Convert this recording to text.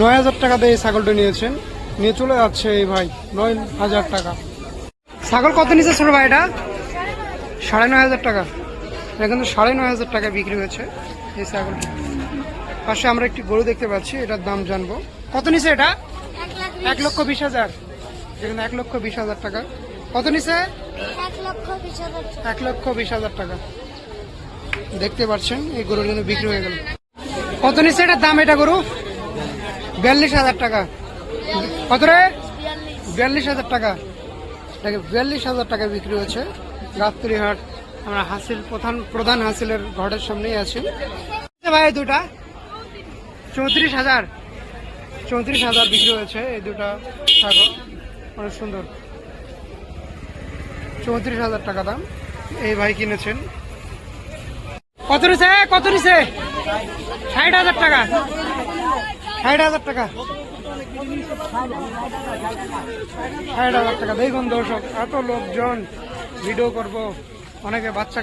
নয় হাজার টাকা দিয়ে এই ছাগলটা নিয়েছেন। নিয়ে চলে যাচ্ছে এই ভাই নয় হাজার টাকা। ছাগল কত নিচে ছোট ভাই এটা? সাড়ে নয় হাজার টাকা। এটা কিন্তু সাড়ে নয় হাজার টাকা বিক্রি হয়েছে এই ছাগলটি। পাশে আমরা একটি গরু দেখতে পাচ্ছি এটার দাম জানব। কত নিচে এটা? এক লক্ষ বিশ হাজার। এখানে এক লক্ষ বিশ হাজার টাকা। কত নিচে এক লক্ষ বিশ হাজার টাকা। দেখতে পাচ্ছেন এই গরুর কিন্তু বিক্রি হয়ে গেল। কত নিচে এটার দাম এটা গরু? বিয়াল্লিশ হাজার টাকা। কত রে? বিয়াল্লিশ হাজার টাকা। দেখে বিয়াল্লিশ হাজার টাকা বিক্রি হচ্ছে গাবতলি হাট আমরা হাসিল, প্রধান প্রধান হাসিলের ঘরের সামনেই আছি। ভাই দুটা। চৌত্রিশ হাজার। চৌত্রিশ হাজার বিক্রি হয়েছে এই দুটা ছাগল। অনেক সুন্দর। চৌত্রিশ হাজার টাকা দাম। এই ভাই কিনেছেন। কত নিছে? কত নিছে? ষাট হাজার টাকা। ষাট হাজার টাকা। ষাট হাজার টাকা। দেখুন দর্শক এত লোকজন ভিডিও করব অনেকে বাচ্চা